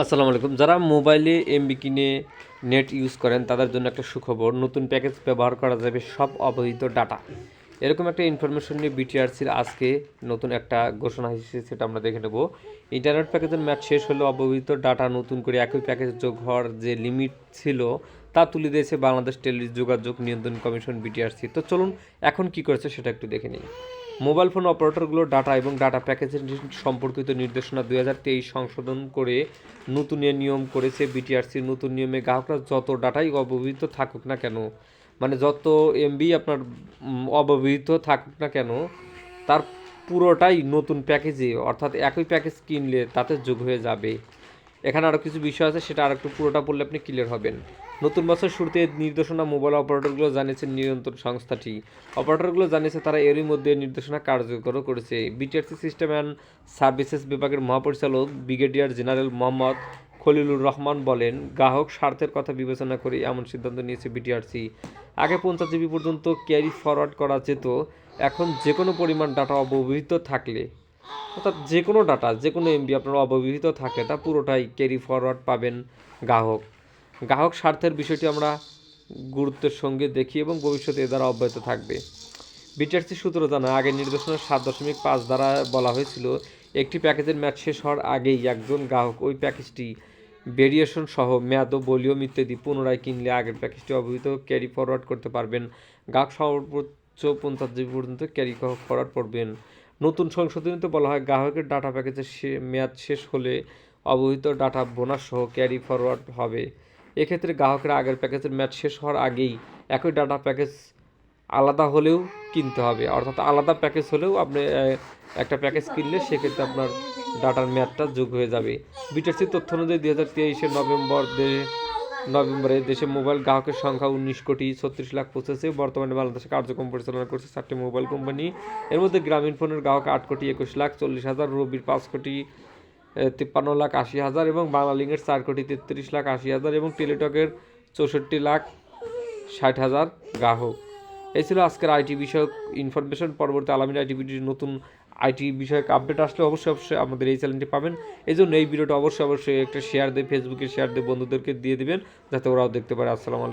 আসসালামু আলাইকুম। যারা মোবাইলে এমবি কিনে নেট ইউজ করেন, তাদের জন্য একটা সুখবর, নতুন প্যাকেজ ব্যবহার করা যাবে সব অবহিত ডাটা। এরকম একটা ইনফরমেশন নিয়ে বিটিআরসির আজকে নতুন একটা ঘোষণা এসেছে, সেটা আমরা দেখে নেব। ইন্টারনেট প্যাকেজের ম্যাচ শেষ হলে, অবহিত ডাটা নতুন করে একই প্যাকেজ যোগ হওয়ার যে লিমিট ছিল, তা তুলে দিয়েছে বাংলাদেশ টেলি যোগাযোগ নিয়ন্ত্রণ কমিশন বিটিআরসি তো চলুন, এখন কি করেছে সেটা একটু দেখে নিই। মোবাইল ফোন অপারেটরগুলোর ডাটা এবং ডাটা প্যাকেজের সম্পর্কিত নির্দেশনা দুই হাজার তেইশ সংশোধন করে নতুন নিয়ম করেছে বিটিআরসির নতুন নিয়মে গ্রাহকরা যত ডাটাই অব্যবহৃত থাকুক না কেন মানে যত এমবি আপনার অব্যবহৃত থাকুক না কেন, তার পুরোটাই নতুন প্যাকেজে, অর্থাৎ একই প্যাকেজ কিনলে তাতে যোগ হয়ে যাবে। এখানে আরও কিছু বিষয় আছে, সেটা আরেকটু পুরোটা পড়লে আপনি ক্লিয়ার হবেন। নতুন বছর শুরুতে নির্দেশনা মোবাইল অপারেটরগুলো জানিয়েছে নিয়ন্ত্রণ সংস্থাটি অপারেটরগুলো জানিয়েছে তারা এরই মধ্যে নির্দেশনা কার্যকর করেছে। বিটিআরসি সিস্টেম অ্যান্ড সার্ভিসেস বিভাগের মহাপরিচালক ব্রিগেডিয়ার জেনারেল মোহাম্মদ খলিলুর রহমান বলেন, গ্রাহক স্বার্থের কথা বিবেচনা করে এমন সিদ্ধান্ত নিয়েছে বিটিআরসি। আগে পঞ্চাশ জিবি পর্যন্ত ক্যারি ফরওয়ার্ড করা যেত, এখন যে কোনো পরিমাণ ডাটা অব্যবহৃত থাকলে, অর্থাৎ যে কোনো ডাটা যে কোনো এমবি আপনার অব্যবহৃত থাকে, তা পুরোটাই ক্যারি ফরওয়ার্ড পাবেন গ্রাহক। গ্রাহক স্বার্থের বিষয়টি আমরা গুরুত্বের সঙ্গে দেখি এবং ভবিষ্যতে এ দ্বারা অব্যাহত থাকবে। বিটিআরসি সূত্র জানা আগে নির্দেশনার সাত দশমিক পাঁচ দ্বারা বলা হয়েছিল, একটি প্যাকেজের ম্যাচ শেষ হওয়ার আগেই একজন গ্রাহক ওই প্যাকেজটি ভেরিয়েশন সহ মেয়াদ ও ভলিউম ইত্যাদি পুনরায় কিনলে আগের প্যাকেজটি অবহিত ক্যারি ফরওয়ার্ড করতে পারবেন। গ্রাহক সর্বোচ্চ পঞ্চাশ জিবি পর্যন্ত ক্যারি ফরওয়ার্ড করবেন। নতুন সংশোধনীতে বলা হয়, গ্রাহকের ডাটা প্যাকেজের মেয়াদ শেষ হলে অবহিত ডাটা বোনাস সহ ক্যারি ফরওয়ার্ড হবে। এক্ষেত্রে গ্রাহকের আগের প্যাকেজের ম্যাচ শেষ হওয়ার আগেই একই ডাটা প্যাকেজ আলাদা হলেও কিনতে হবে। অর্থাৎ আলাদা প্যাকেজ হলেও আপনি একটা প্যাকেজ কিনলে সেক্ষেত্রে আপনার ডাটার মেয়াদটা যোগ হয়ে যাবে। বিটিআরসির তথ্য অনুযায়ী দুই হাজার তেইশের নভেম্বর নভেম্বরে দেশে মোবাইল গ্রাহকের সংখ্যা উনিশ কোটি ছত্রিশ লাখ পৌঁছেছে। বর্তমানে বাংলাদেশে কার্যক্রম পরিচালনা করছে চারটি মোবাইল কোম্পানি। এর মধ্যে গ্রামীণ ফোনের গ্রাহক আট কোটি একুশ লাখ চল্লিশ হাজার, রবির পাঁচ কোটি তিপ্পান্ন লাখ আশি হাজার এবং বাংলালিংকের চার কোটি তেত্রিশ লাখ আশি হাজার এবং টেলিটকের চৌষট্টি লাখ ষাট হাজার গ্রাহক। এই ছিল আজকের আইটি বিষয়ক ইনফরমেশন পরবর্তী আলামিন আইটিভিটির নতুন আইটি বিষয়ক আপডেট আসলে অবশ্যই অবশ্যই আমাদের এই চ্যানেলটি পাবেন। এই জন্য এই ভিডিওটা অবশ্যই অবশ্যই একটা শেয়ার দিয়ে ফেসবুকে শেয়ার দিয়ে বন্ধুদেরকে দিয়ে দিবেন, যাতে ওরাও দেখতে পারে। আসসালামু আলাইকুম।